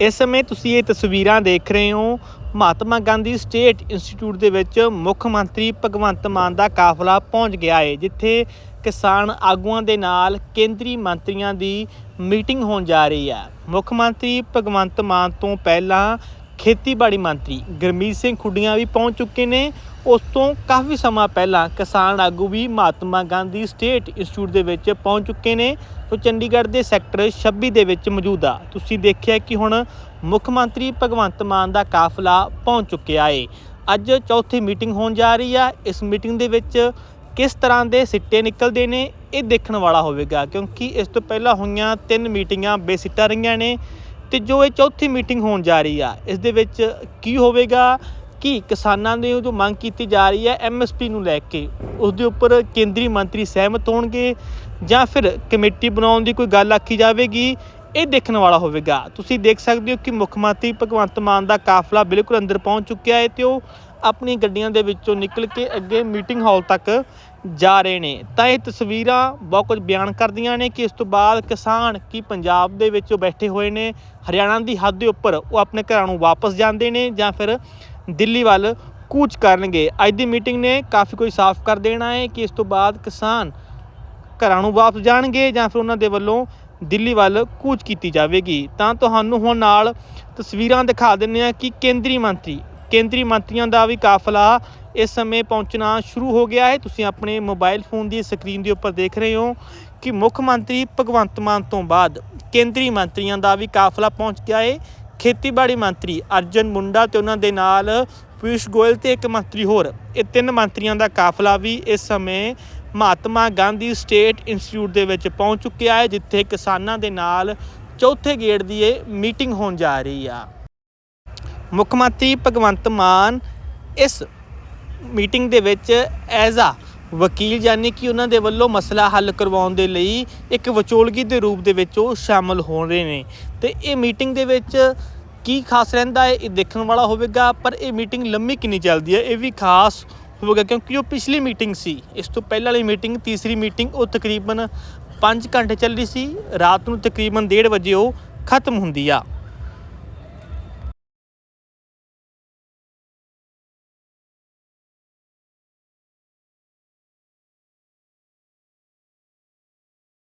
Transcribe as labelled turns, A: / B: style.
A: ਇਸ ਸਮੇਂ ਤੁਸੀਂ ਇਹ ਤਸਵੀਰਾਂ ਦੇਖ ਰਹੇ ਹੋ, ਮਹਾਤਮਾ ਗਾਂਧੀ ਸਟੇਟ ਇੰਸਟੀਚਿਊਟ ਦੇ ਵਿੱਚ ਮੁੱਖ ਮੰਤਰੀ ਭਗਵੰਤ ਮਾਨ ਦਾ ਕਾਫਲਾ ਪਹੁੰਚ ਗਿਆ ਹੈ, ਜਿੱਥੇ ਕਿਸਾਨ ਆਗੂਆਂ ਦੇ ਨਾਲ ਕੇਂਦਰੀ ਮੰਤਰੀਆਂ ਦੀ ਮੀਟਿੰਗ ਹੋਣ ਜਾ ਰਹੀ ਹੈ। ਮੁੱਖ ਮੰਤਰੀ ਭਗਵੰਤ ਮਾਨ ਤੋਂ ਪਹਿਲਾਂ ਖੇਤੀਬਾੜੀ ਮੰਤਰੀ ਗੁਰਮੀਤ ਸਿੰਘ ਖੁੱਡੀਆਂ ਵੀ ਪਹੁੰਚ ਚੁੱਕੇ ਨੇ। ਉਸ ਤੋਂ ਕਾਫੀ ਸਮਾਂ ਪਹਿਲਾਂ ਕਿਸਾਨ ਆਗੂ ਵੀ ਮਹਾਤਮਾ ਗਾਂਧੀ ਸਟੇਟ ਇੰਸਟੀਚਿਊਟ ਦੇ ਵਿੱਚ ਪਹੁੰਚ ਚੁੱਕੇ ਨੇ। ਤੋਂ ਚੰਡੀਗੜ੍ਹ ਦੇ ਸੈਕਟਰ 26 ਦੇ ਵਿੱਚ ਮੌਜੂਦ ਆ। ਤੁਸੀਂ ਦੇਖਿਆ ਕਿ ਹੁਣ ਮੁੱਖ ਮੰਤਰੀ ਭਗਵੰਤ ਮਾਨ ਦਾ ਕਾਫਲਾ ਪਹੁੰਚ ਚੁੱਕਿਆ ਏ। ਅੱਜ ਚੌਥੀ ਮੀਟਿੰਗ ਹੋਣ ਜਾ ਰਹੀ ਆ। ਇਸ ਮੀਟਿੰਗ ਦੇ ਵਿੱਚ ਕਿਸ ਤਰ੍ਹਾਂ ਦੇ ਸਿੱਟੇ ਨਿਕਲਦੇ ਨੇ, ਇਹ ਦੇਖਣ ਵਾਲਾ ਹੋਵੇਗਾ। ਕਿਉਂਕਿ ਇਸ ਤੋਂ ਪਹਿਲਾਂ ਹੋਈਆਂ ਤਿੰਨ ਮੀਟਿੰਗਾਂ ਬੇਸਿੱਟਾ ਰਹੀਆਂ ਨੇ। ਤੇ ਜੋ ਇਹ ਚੌਥੀ ਮੀਟਿੰਗ ਹੋਣ ਜਾ ਰਹੀ ਆ, ਇਸ ਦੇ ਵਿੱਚ ਕੀ ਹੋਵੇਗਾ ਕਿ ਕਿਸਾਨਾਂ ਦੀ ਜੋ ਮੰਗ ਕੀਤੀ ਜਾ ਰਹੀ ਹੈ ਐਮਐਸਪੀ ਨੂੰ ਲੈ ਕੇ, ਉਸ ਦੇ ਉੱਪਰ ਕੇਂਦਰੀ ਮੰਤਰੀ ਸਹਿਮਤ ਹੋਣਗੇ ਜਾਂ ਫਿਰ ਕਮੇਟੀ ਬਣਾਉਣ ਦੀ ਕੋਈ ਗੱਲ ਆਖੀ ਜਾਵੇਗੀ? ਇਹ ਦੇਖਣ ਵਾਲਾ ਹੋਵੇਗਾ। ਤੁਸੀਂ ਦੇਖ ਸਕਦੇ ਹੋ ਕਿ ਮੁੱਖ ਮੰਤਰੀ ਭਗਵੰਤ ਮਾਨ ਦਾ ਕਾਫਲਾ ਬਿਲਕੁਲ ਅੰਦਰ ਪਹੁੰਚ ਚੁੱਕਿਆ ਹੈ ਤੇ ਉਹ ਆਪਣੀ ਗੱਡੀਆਂ ਦੇ ਵਿੱਚੋਂ ਨਿਕਲ ਕੇ ਅੱਗੇ ਮੀਟਿੰਗ ਹਾਲ ਤੱਕ ਜਾ ਰਹੇ ਨੇ। ਤਾਂ ਇਹ ਤਸਵੀਰਾਂ ਬਹੁਤ ਕੁਝ ਬਿਆਨ ਕਰਦੀਆਂ ਨੇ ਕਿ ਇਸ ਤੋਂ ਬਾਅਦ ਕਿਸਾਨ ਕੀ ਪੰਜਾਬ ਦੇ ਵਿੱਚ ਉਹ ਬੈਠੇ ਹੋਏ ਨੇ, ਹਰਿਆਣਾ ਦੀ ਹੱਦ ਦੇ ਉੱਪਰ ਉਹ ਆਪਣੇ ਘਰਾਂ ਨੂੰ ਵਾਪਸ ਜਾਂਦੇ ਨੇ ਜਾਂ ਫਿਰ ਦਿੱਲੀ ਵੱਲ ਕੂਚ ਕਰਨਗੇ। ਅੱਜ ਦੀ ਮੀਟਿੰਗ ਨੇ ਕਾਫੀ ਕੁਝ ਸਾਫ਼ ਕਰ ਦੇਣਾ ਹੈ ਕਿ ਇਸ ਤੋਂ ਬਾਅਦ ਕਿਸਾਨ ਘਰਾਂ ਨੂੰ ਵਾਪਸ ਜਾਣਗੇ ਜਾਂ ਫਿਰ ਉਹਨਾਂ ਦੇ ਵੱਲੋਂ ਦਿੱਲੀ ਵੱਲ ਕੂਚ ਕੀਤੀ ਜਾਵੇਗੀ। ਤਾਂ ਤੁਹਾਨੂੰ ਹੁਣ ਨਾਲ ਤਸਵੀਰਾਂ ਦਿਖਾ ਦਿੰਨੇ ਆ ਕਿ ਕੇਂਦਰੀ ਮੰਤਰੀ, ਕੇਂਦਰੀ ਮੰਤਰੀਆਂ ਦਾ ਵੀ ਕਾਫਲਾ ਇਸ ਸਮੇਂ ਪਹੁੰਚਣਾ ਸ਼ੁਰੂ ਹੋ ਗਿਆ ਹੈ। ਤੁਸੀਂ ਆਪਣੇ ਮੋਬਾਈਲ ਫੋਨ ਦੀ ਸਕਰੀਨ ਦੇ ਉੱਪਰ ਦੇਖ ਰਹੇ ਹੋ ਕਿ ਮੁੱਖ ਮੰਤਰੀ ਭਗਵੰਤ ਮਾਨ ਤੋਂ ਬਾਅਦ ਕੇਂਦਰੀ ਮੰਤਰੀਆਂ ਦਾ ਵੀ ਕਾਫਲਾ ਪਹੁੰਚ ਗਿਆ ਹੈ। ਖੇਤੀਬਾੜੀ ਮੰਤਰੀ ਅਰਜਨ ਮੁੰਡਾ ਤੇ ਉਹਨਾਂ ਦੇ ਨਾਲ ਪਿਊਸ਼ ਗੋਇਲ ਤੇ ਇੱਕ ਮੰਤਰੀ ਹੋਰ। ਇਹ ਤਿੰਨ ਮੰਤਰੀਆਂ ਦਾ ਕਾਫਲਾ ਵੀ ਇਸ ਸਮੇਂ ਮਹਾਤਮਾ ਗਾਂਧੀ ਸਟੇਟ ਇੰਸਟੀਚਿਊਟ ਦੇ ਵਿੱਚ ਪਹੁੰਚ ਚੁੱਕਿਆ ਹੈ, ਜਿੱਥੇ ਕਿਸਾਨਾਂ ਦੇ ਨਾਲ ਚੌਥੇ ਗੇੜ ਦੀ ਇਹ ਮੀਟਿੰਗ ਹੋਣ ਜਾ ਰਹੀ ਆ। ਮੁੱਖ ਮੰਤਰੀ ਭਗਵੰਤ ਮਾਨ ਇਸ ਮੀਟਿੰਗ ਦੇ ਵਿੱਚ ਐਜ਼ ਆ ਵਕੀਲ, ਯਾਨੀ ਕਿ ਉਹਨਾਂ ਦੇ ਵੱਲੋਂ ਮਸਲਾ ਹੱਲ ਕਰਵਾਉਣ ਦੇ ਲਈ ਇੱਕ ਵਿਚੋਲਗੀ ਦੇ ਰੂਪ ਦੇ ਵਿੱਚ ਉਹ ਸ਼ਾਮਲ ਹੋ ਰਹੇ ਨੇ। ਤੇ ਇਹ ਮੀਟਿੰਗ ਦੇ ਵਿੱਚ ਕੀ ਖਾਸ ਰਹਿੰਦਾ ਹੈ, ਇਹ ਦੇਖਣ ਵਾਲਾ ਹੋਵੇਗਾ, ਪਰ ਇਹ ਮੀਟਿੰਗ ਲੰਮੀ ਕਿੰਨੀ ਚੱਲਦੀ ਹੈ, ਇਹ ਵੀ ਖਾਸ ਹੋਵੇਗਾ ਕਿਉਂਕਿ ਉਹ ਪਿਛਲੀ ਮੀਟਿੰਗ ਸੀ। ਇਸ ਤੋਂ ਪਹਿਲਾਂ ਵਾਲੀ ਮੀਟਿੰਗ, ਤੀਸਰੀ ਮੀਟਿੰਗ, ਉਹ ਤਕਰੀਬਨ 5 ਘੰਟੇ ਚੱਲੀ ਸੀ। ਰਾਤ ਨੂੰ ਤਕਰੀਬਨ 1:30 ਵਜੇ ਉਹ ਖਤਮ ਹੁੰਦੀ ਆ।